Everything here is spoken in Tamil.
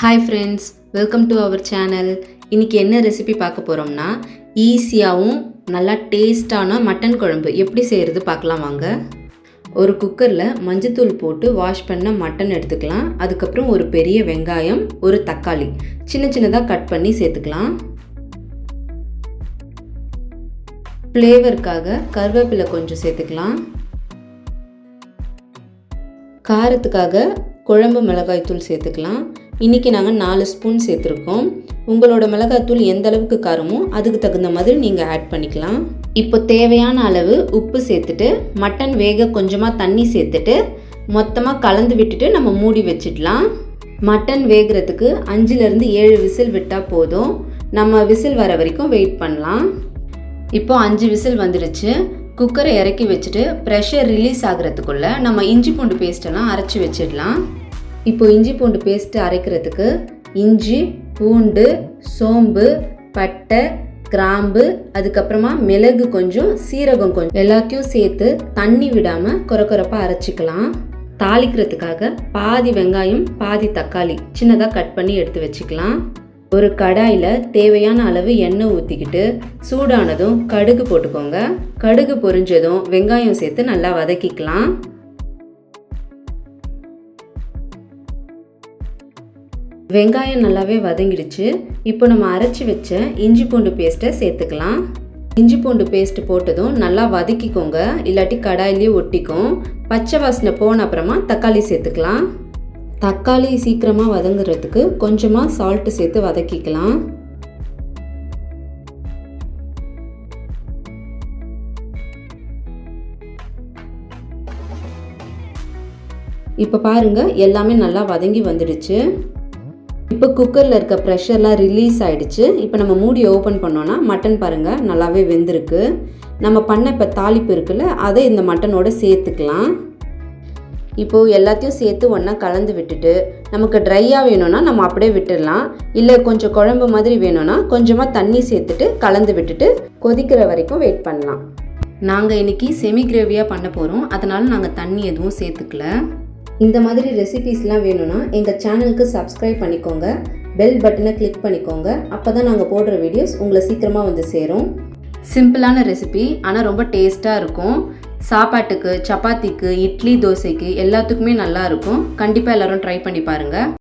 Hi friends welcome to our channel இன்றைக்கி என்ன ரெசிபி பார்க்க போகிறோம்னா ஈஸியாகவும் நல்லா டேஸ்டான மட்டன் குழம்பு. எப்படி செய்கிறது பார்க்கலாம் வாங்க. ஒரு குக்கரில் மஞ்சத்தூள் போட்டு வாஷ் பண்ண மட்டன் எடுத்துக்கலாம். அதுக்கப்புறம் ஒரு பெரிய வெங்காயம் ஒரு தக்காளி. சின்ன சின்னதாக கட் பண்ணி சேர்த்துக்கலாம். ஃப்ளேவருக்காக கருவேப்பிலை கொஞ்சம் சேர்த்துக்கலாம். காரத்துக்காக குழம்பு மிளகாய்த்தூள் சேர்த்துக்கலாம். இன்றைக்கி நாங்கள் நாலு ஸ்பூன் சேர்த்துருக்கோம். உங்களோட மிளகாத்தூள் எந்த அளவுக்கு காரமோ அதுக்கு தகுந்த மாதிரி நீங்கள் ஆட் பண்ணிக்கலாம். இப்போ தேவையான அளவு உப்பு சேர்த்துட்டு மட்டன் வேக கொஞ்சமாக தண்ணி சேர்த்துட்டு மொத்தமாக கலந்து விட்டுட்டு நம்ம மூடி வச்சிடலாம். மட்டன் வேகிறதுக்கு அஞ்சுலேருந்து ஏழு விசில் விட்டால் போதும். நம்ம விசில் வர வரைக்கும் வெயிட் பண்ணலாம். இப்போ அஞ்சு விசில் வந்துடுச்சு. குக்கரை இறக்கி வச்சுட்டு ப்ரெஷர் ரிலீஸ் ஆகிறதுக்குள்ளே நம்ம இஞ்சி பூண்டு பேஸ்ட்டெல்லாம் அரைச்சி வச்சிடலாம். இப்போ இஞ்சி பூண்டு பேஸ்ட்டு அரைக்கிறதுக்கு இஞ்சி பூண்டு சோம்பு பட்டை கிராம்பு அதுக்கப்புறமா மிளகு கொஞ்சம் சீரகம் கொஞ்சம் எல்லாத்தையும் சேர்த்து தண்ணி விடாமல் கொரகொரப்பாக அரைச்சிக்கலாம். தாளிக்கிறதுக்காக பாதி வெங்காயம் பாதி தக்காளி சின்னதாக கட் பண்ணி எடுத்து வச்சுக்கலாம். ஒரு கடாயில் தேவையான அளவு எண்ணெய் ஊற்றிக்கிட்டு சூடானதும் கடுகு போட்டுக்கோங்க. கடுகு பொரிஞ்சதும் வெங்காயம் சேர்த்து நல்லா வதக்கிக்கலாம். வெங்காயம் நல்லாவே வதங்கிடுச்சு. இப்போ நம்ம அரைச்சி வச்ச இஞ்சி பூண்டு பேஸ்ட்டை சேர்த்துக்கலாம். இஞ்சி பூண்டு பேஸ்ட் போட்டதும் நல்லா வதக்கிக்கோங்க. இல்லாட்டி கடாயிலேயே ஒட்டிக்கும் பச்சை வாசனை போன அப்புறமா தக்காளி சேர்த்துக்கலாம். தக்காளி சீக்கிரமாக வதங்குறதுக்கு கொஞ்சமாக சால்ட்டு சேர்த்து வதக்கிக்கலாம். இப்போ பாருங்கள் எல்லாமே நல்லா வதங்கி வந்துடுச்சு. இப்போ குக்கரில் இருக்க ப்ரெஷர்லாம் ரிலீஸ் ஆகிடுச்சு இப்போ நம்ம மூடி ஓப்பன் பண்ணோன்னா மட்டன் பாருங்கள் நல்லாவே வெந்திருக்கு. நம்ம பண்ண இப்போ தாளிப்பு இருக்குல்ல அதை இந்த மட்டனோட சேர்த்துக்கலாம். இப்போது எல்லாத்தையும் சேர்த்து ஒன்றா கலந்து விட்டுட்டு நமக்கு ட்ரையாக வேணும்னா நம்ம அப்படியே விட்டுடலாம். இல்லை கொஞ்சம் குழம்பு மாதிரி வேணும்னா கொஞ்சமாக தண்ணி சேர்த்துட்டு கலந்து விட்டுட்டு கொதிக்கிற வரைக்கும் வெயிட் பண்ணலாம். நாங்கள் இன்றைக்கி செமி கிரேவியாக பண்ண போகிறோம் அதனால் நாங்கள் தண்ணி எதுவும் சேர்த்துக்கல. இந்த மாதிரி ரெசிபீஸ்லாம் வேணும்னா எங்கள் சேனலுக்கு சப்ஸ்கிரைப் பண்ணிக்கோங்க. பெல் பட்டனை கிளிக் பண்ணிக்கோங்க. அப்போ தான் நாங்கள் போடுற வீடியோஸ் உங்களை சீக்கிரமாக வந்து சேரும். சிம்பிளான ரெசிபி ஆனால் ரொம்ப டேஸ்ட்டாக இருக்கும். சாப்பாட்டுக்கு சப்பாத்திக்கு இட்லி தோசைக்கு எல்லாத்துக்குமே நல்லாயிருக்கும் கண்டிப்பாக எல்லோரும் ட்ரை பண்ணி பாருங்கள்